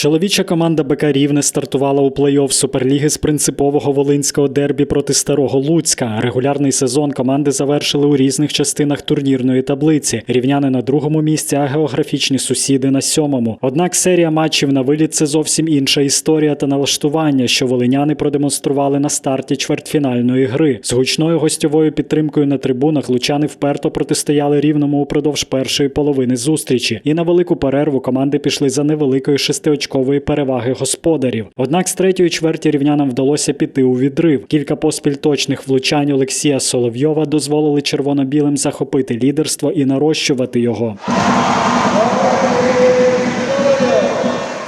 Чоловіча команда БК Рівне стартувала у плей-офф Суперліги з принципового волинського дербі проти старого Луцька. Регулярний сезон команди завершили у різних частинах турнірної таблиці. Рівняни на другому місці, а географічні сусіди на сьомому. Однак серія матчів на виліт це зовсім інша історія та налаштування, що волиняни продемонстрували на старті чвертьфінальної гри. З гучною гостьовою підтримкою на трибунах лучани вперто протистояли рівному упродовж першої половини зустрічі. І на велику перерву команди пішли за невеликої шестиочкової переваги господарів. Однак з третьої чверті рівнянам вдалося піти у відрив. Кілька поспіль точних влучань Олексія Соловйова дозволили червоно-білим захопити лідерство і нарощувати його.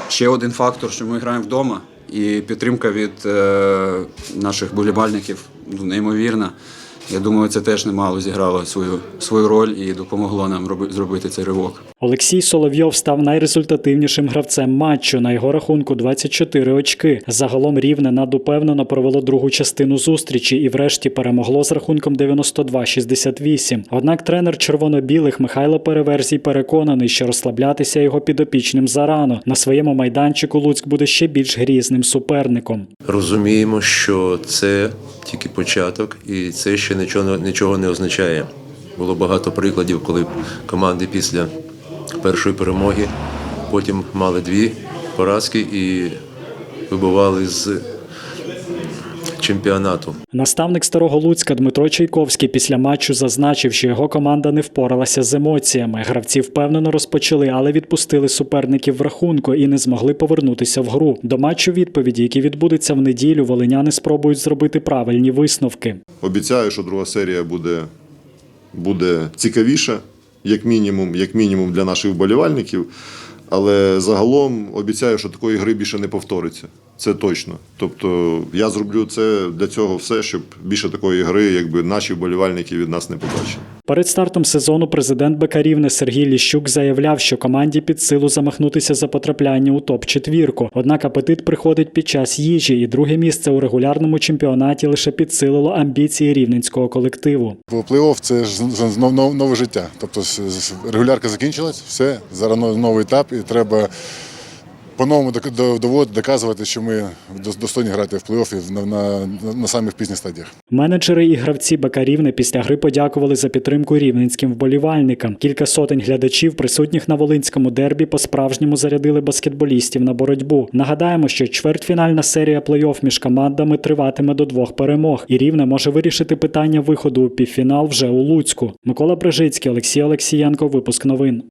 Ще один фактор, що ми граємо вдома, і підтримка від е, наших болівальників ну, неймовірна. Я думаю, це теж немало зіграло свою, свою роль і допомогло нам роби, зробити цей ривок. Олексій Соловйов став найрезультативнішим гравцем матчу. На його рахунку 24 очки. Загалом рівне надупевнено провело другу частину зустрічі і врешті перемогло з рахунком 92-68. Однак тренер червоно-білих Михайло Переверзій переконаний, що розслаблятися його підопічним зарано. На своєму майданчику Луцьк буде ще більш грізним суперником. Розуміємо, що це тільки початок, і це ще нічого, нічого не означає. Було багато прикладів, коли команди після першої перемоги потім мали дві поразки і вибували з чемпіонату. Наставник старого Луцька Дмитро Чайковський після матчу зазначив, що його команда не впоралася з емоціями. Гравці впевнено розпочали, але відпустили суперників в рахунку і не змогли повернутися в гру. До матчу відповіді, який відбудеться в неділю, волиняни спробують зробити правильні висновки. Обіцяю, що друга серія буде, буде цікавіша, як мінімум, як мінімум для наших вболівальників. Але загалом обіцяю, що такої гри більше не повториться. Це точно. Тобто я зроблю це для цього все, щоб більше такої гри, якби наші вболівальники від нас не побачили. Перед стартом сезону президент БК Рівне Сергій Ліщук заявляв, що команді під силу замахнутися за потрапляння у топ-четвірку. Однак апетит приходить під час їжі, і друге місце у регулярному чемпіонаті лише підсилило амбіції рівненського колективу. Бо плей-офф це ж знов нове життя. Тобто регулярка закінчилась, все, зараз новий етап, і треба по-новому доводити, доказувати, що ми достойні грати в плей-оффі на, на, на самих пізніх стадіях. Менеджери і гравці БК після гри подякували за підтримку рівненським вболівальникам. Кілька сотень глядачів, присутніх на волинському дербі, по-справжньому зарядили баскетболістів на боротьбу. Нагадаємо, що чвертьфінальна серія плей-офф між командами триватиме до двох перемог, і рівне може вирішити питання виходу у півфінал вже у Луцьку. Микола Брижицький, Олексій Олексієнко. Випуск новин.